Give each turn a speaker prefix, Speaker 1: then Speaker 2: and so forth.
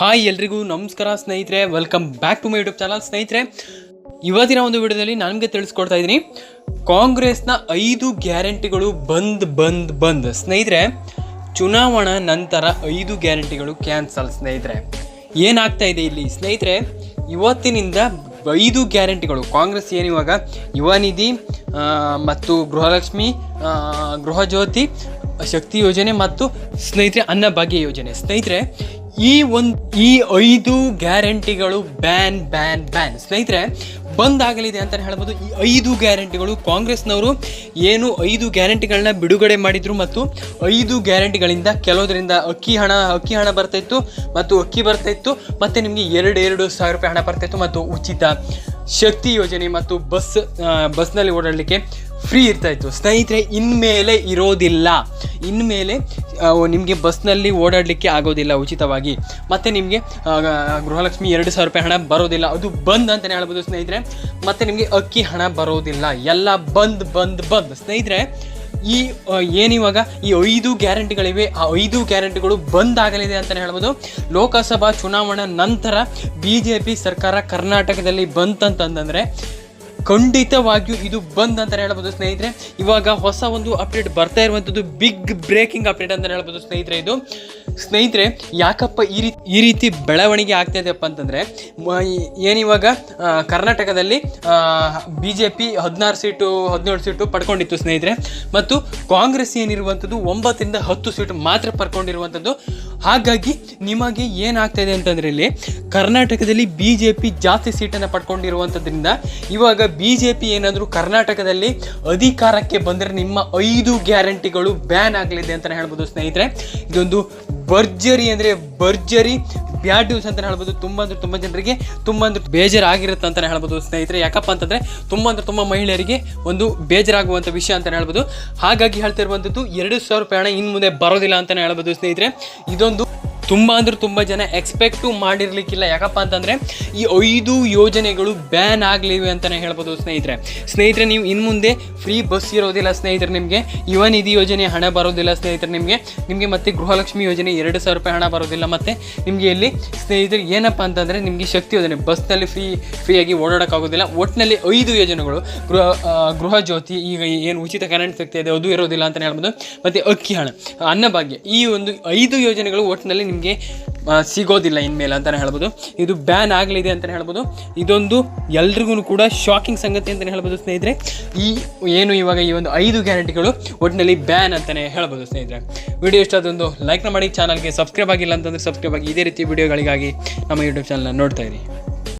Speaker 1: Hi ಎಲ್ರಿಗೂ ನಮಸ್ಕಾರ ಸ್ನೇಹಿತರೆ welcome back to my YouTube channel ಸ್ನೇಹಿತರೆ, ಇವತ್ತಿನ ಒಂದು ವಿಡಿಯೋದಲ್ಲಿ ನನಗೆ ತಿಳಿಸ್ಕೊಡ್ತಾ ಇದ್ದೀನಿ. ಕಾಂಗ್ರೆಸ್ನ ಐದು ಗ್ಯಾರಂಟಿಗಳು ಬಂದ್ ಬಂದ್ ಬಂದ್. ಸ್ನೇಹಿತರೆ, ಚುನಾವಣಾ ನಂತರ ಐದು ಗ್ಯಾರಂಟಿಗಳು ಕ್ಯಾನ್ಸಲ್ ಸ್ನೇಹಿತರೆ. ಏನಾಗ್ತಾ ಇದೆ ಇಲ್ಲಿ? ಸ್ನೇಹಿತರೆ, ಇವತ್ತಿನಿಂದ ಐದು ಗ್ಯಾರಂಟಿಗಳು. ಕಾಂಗ್ರೆಸ್ ಏನು ಇವಾಗ? ಯುವ ನಿಧಿ ಮತ್ತು ಗೃಹಲಕ್ಷ್ಮಿ ಗೃಹಜ್ಯೋತಿ ಗೃಹ ಜ್ಯೋತಿ ಶಕ್ತಿ ಯೋಜನೆ ಮತ್ತು ಸ್ನೇಹಿತರೆ ಅನ್ನಭಾಗ್ಯ ಯೋಜನೆ. ಸ್ನೇಹಿತರೆ ಈ ಒಂದು, ಈ ಐದು ಗ್ಯಾರಂಟಿಗಳು ಬ್ಯಾನ್ ಬ್ಯಾನ್ ಬ್ಯಾನ್. ಸ್ನೇಹಿತರೆ ಬಂದ್ ಆಗಲಿದೆ ಅಂತ ಹೇಳ್ಬೋದು. ಈ ಐದು ಗ್ಯಾರಂಟಿಗಳು ಕಾಂಗ್ರೆಸ್ನವರು ಏನು ಐದು ಗ್ಯಾರಂಟಿಗಳನ್ನ ಬಿಡುಗಡೆ ಮಾಡಿದ್ರು ಮತ್ತು ಐದು ಗ್ಯಾರಂಟಿಗಳಿಂದ ಕೆಲವುದರಿಂದ ಅಕ್ಕಿ ಹಣ ಅಕ್ಕಿ ಹಣ ಬರ್ತಾಯಿತ್ತು ಮತ್ತು ಅಕ್ಕಿ ಬರ್ತಾಯಿತ್ತು ಮತ್ತು ನಿಮಗೆ ಎರಡು ಎರಡು ಸಾವಿರ ರೂಪಾಯಿ ಹಣ ಬರ್ತಾಯಿತ್ತು ಮತ್ತು ಉಚಿತ ಶಕ್ತಿ ಯೋಜನೆ ಮತ್ತು ಬಸ್ ಬಸ್ನಲ್ಲಿ ಓಡಾಡಲಿಕ್ಕೆ ಫ್ರೀ ಇರ್ತಾಯಿತ್ತು. ಸ್ನೇಹಿತರೆ, ಇನ್ಮೇಲೆ ಇರೋದಿಲ್ಲ. ಇನ್ಮೇಲೆ ನಿಮಗೆ ಬಸ್ನಲ್ಲಿ ಓಡಾಡಲಿಕ್ಕೆ ಆಗೋದಿಲ್ಲ ಉಚಿತವಾಗಿ. ಮತ್ತು ನಿಮಗೆ ಗೃಹಲಕ್ಷ್ಮಿ ಎರಡು ಸಾವಿರ ರೂಪಾಯಿ ಹಣ ಬರೋದಿಲ್ಲ. ಅದು ಬಂದ್ ಅಂತಲೇ ಹೇಳ್ಬೋದು ಸ್ನೇಹಿತರೆ. ಮತ್ತು ನಿಮಗೆ ಅಕ್ಕಿ ಹಣ ಬರೋದಿಲ್ಲ. ಎಲ್ಲ ಬಂದ್ ಬಂದ್ ಬಂದ್. ಸ್ನೇಹಿತರೆ, ಈ ಏನಿವಾಗ ಈ ಐದು ಗ್ಯಾರಂಟಿಗಳಿವೆ, ಆ ಐದು ಗ್ಯಾರಂಟಿಗಳು ಬಂದ್ ಆಗಲಿದೆ ಅಂತಲೇ ಹೇಳ್ಬೋದು. ಲೋಕಸಭಾ ಚುನಾವಣೆ ನಂತರ ಬಿ ಜೆ ಪಿ ಸರ್ಕಾರ ಕರ್ನಾಟಕದಲ್ಲಿ ಬಂತಂತಂದರೆ ಖಂಡಿತವಾಗಿಯೂ ಇದು ಬಂದ್ ಅಂತ ಹೇಳ್ಬೋದು ಸ್ನೇಹಿತರೆ. ಇವಾಗ ಹೊಸ ಒಂದು ಅಪ್ಡೇಟ್ ಬರ್ತಾ ಇರುವಂಥದ್ದು ಬಿಗ್ ಬ್ರೇಕಿಂಗ್ ಅಪ್ಡೇಟ್ ಅಂತ ಹೇಳ್ಬೋದು ಸ್ನೇಹಿತರೆ ಇದು. ಸ್ನೇಹಿತರೆ, ಯಾಕಪ್ಪ ಈ ರೀತಿ ಈ ರೀತಿ ಬೆಳವಣಿಗೆ ಆಗ್ತಾಯಿದೆಯಪ್ಪ ಅಂತಂದರೆ ಏನಿವಾಗ ಕರ್ನಾಟಕದಲ್ಲಿ ಬಿ ಜೆ ಪಿ ಹದಿನಾರು ಸೀಟು, ಹದಿನೇಳು ಸೀಟು ಪಡ್ಕೊಂಡಿತ್ತು ಸ್ನೇಹಿತರೆ. ಮತ್ತು ಕಾಂಗ್ರೆಸ್ ಏನಿರುವಂಥದ್ದು ಒಂಬತ್ತರಿಂದ ಹತ್ತು ಸೀಟು ಮಾತ್ರ ಪಡ್ಕೊಂಡಿರುವಂಥದ್ದು. ಹಾಗಾಗಿ ನಿಮಗೆ ಏನಾಗ್ತಾಯಿದೆ ಅಂತಂದರೆ ಇಲ್ಲಿ, ಕರ್ನಾಟಕದಲ್ಲಿ ಬಿ ಜೆ ಪಿ ಜಾಸ್ತಿ ಸೀಟನ್ನು ಪಡ್ಕೊಂಡಿರುವಂಥದ್ರಿಂದ, ಇವಾಗ ಬಿ ಜೆ ಪಿ ಏನಾದರೂ ಕರ್ನಾಟಕದಲ್ಲಿ ಅಧಿಕಾರಕ್ಕೆ ಬಂದರೆ ನಿಮ್ಮ ಐದು ಗ್ಯಾರಂಟಿಗಳು ಬ್ಯಾನ್ ಆಗಲಿದೆ ಅಂತಲೇ ಹೇಳ್ಬೋದು ಸ್ನೇಹಿತರೆ. ಇದೊಂದು ಭರ್ಜರಿ ಅಂದರೆ ಭರ್ಜರಿ. ಬ್ಯಾಡ್ ನ್ಯೂಸ್ ಅಂತಲೇ ಹೇಳ್ಬೋದು. ತುಂಬ ಅಂದರೆ ತುಂಬ ಜನರಿಗೆ ತುಂಬ ಅಂದರೆ ಬೇಜಾರಾಗಿರುತ್ತೆ ಅಂತಲೇ ಹೇಳ್ಬೋದು ಸ್ನೇಹಿತರೆ. ಯಾಕಪ್ಪ ಅಂತಂದರೆ ತುಂಬ ಅಂದರೆ ತುಂಬ ಮಹಿಳೆಯರಿಗೆ ಒಂದು ಬೇಜಾರಾಗುವಂಥ ವಿಷಯ ಅಂತಲೇ ಹೇಳ್ಬೋದು. ಹಾಗಾಗಿ ಹೇಳ್ತಿರುವಂಥದ್ದು ಎರಡು ಸಾವಿರ ರೂಪಾಯಿ ಹಣ ಇನ್ನು ಮುಂದೆ ಬರೋದಿಲ್ಲ ಅಂತಲೇ ಹೇಳ್ಬೋದು ಸ್ನೇಹಿತರೆ. ಇದೊಂದು ತುಂಬ ಅಂದ್ರೆ ತುಂಬ ಜನ ಎಕ್ಸ್ಪೆಕ್ಟು ಮಾಡಿರ್ಲಿಕ್ಕಿಲ್ಲ. ಯಾಕಪ್ಪ ಅಂತಂದರೆ ಈ ಐದು ಯೋಜನೆಗಳು ಬ್ಯಾನ್ ಆಗಲಿವೆ ಅಂತಲೇ ಹೇಳ್ಬೋದು ಸ್ನೇಹಿತರೆ. ಸ್ನೇಹಿತರೆ, ನೀವು ಇನ್ನು ಮುಂದೆ ಫ್ರೀ ಬಸ್ ಇರೋದಿಲ್ಲ ಸ್ನೇಹಿತರೆ ನಿಮಗೆ. ಯುವ ನಿಧಿ ಯೋಜನೆ ಹಣ ಬರೋದಿಲ್ಲ ಸ್ನೇಹಿತರೆ ನಿಮಗೆ. ನಿಮಗೆ ಮತ್ತೆ ಗೃಹಲಕ್ಷ್ಮಿ ಯೋಜನೆ ಎರಡು ಸಾವಿರ ರೂಪಾಯಿ ಹಣ ಬರೋದಿಲ್ಲ ಮತ್ತು ನಿಮಗೆ ಇಲ್ಲಿ ಸ್ನೇಹಿತರೆ ಏನಪ್ಪ ಅಂತಂದರೆ ನಿಮಗೆ ಶಕ್ತಿ ಯೋಜನೆ. ಬಸ್ನಲ್ಲಿ ಫ್ರೀ ಫ್ರೀಯಾಗಿ ಓಡಾಡೋಕ್ಕಾಗೋದಿಲ್ಲ. ಒಟ್ಟಿನಲ್ಲಿ ಐದು ಯೋಜನೆಗಳು, ಗೃಹ ಗೃಹ ಜ್ಯೋತಿ, ಈಗ ಏನು ಉಚಿತ ಕರೆಂಟ್ ಶಕ್ತಿ ಇದೆ, ಅದು ಇರೋದಿಲ್ಲ ಅಂತಲೇ ಹೇಳ್ಬೋದು. ಮತ್ತು ಅಕ್ಕಿ ಹಣ, ಅನ್ನಭಾಗ್ಯ, ಈ ಒಂದು ಐದು ಯೋಜನೆಗಳು ಒಟ್ಟಿನಲ್ಲಿ ನಿಮಗೆ ಆ, ಸಿಗೋದಿಲ್ಲ ಇನ್ಮೇಲೆ ಅಂತಲೇ ಹೇಳ್ಬೋದು. ಇದು ಬ್ಯಾನ್ ಆಗಲಿದೆ ಅಂತಲೇ ಹೇಳ್ಬೋದು. ಇದೊಂದು ಎಲ್ರಿಗೂ ಕೂಡ ಶಾಕಿಂಗ್ ಸಂಗತಿ ಅಂತಲೇ ಹೇಳ್ಬೋದು ಸ್ನೇಹಿತರೆ. ಈ ಏನು ಇವಾಗ ಈ ಒಂದು ಐದು ಗ್ಯಾರಂಟಿಗಳು ಒಟ್ಟಿನಲ್ಲಿ ಬ್ಯಾನ್ ಅಂತಲೇ ಹೇಳ್ಬೋದು ಸ್ನೇಹಿತರೆ. ವಿಡಿಯೋ ಇಷ್ಟ ಅದೊಂದು ಲೈಕ್ನ ಮಾಡಿ ಚಾನಲ್ಗೆ ಸಬ್ಸ್ಕ್ರೈಬ್ ಆಗಿಲ್ಲ ಅಂತಂದರೆ ಸಬ್ಸ್ಕ್ರೈಬ್ ಆಗಿ. ಇದೇ ರೀತಿ ವಿಡಿಯೋಗಳಿಗಾಗಿ ನಮ್ಮ ಯೂಟ್ಯೂಬ್ ಚಾನಲ್ನ ನೋಡ್ತಾ ಇರಿ.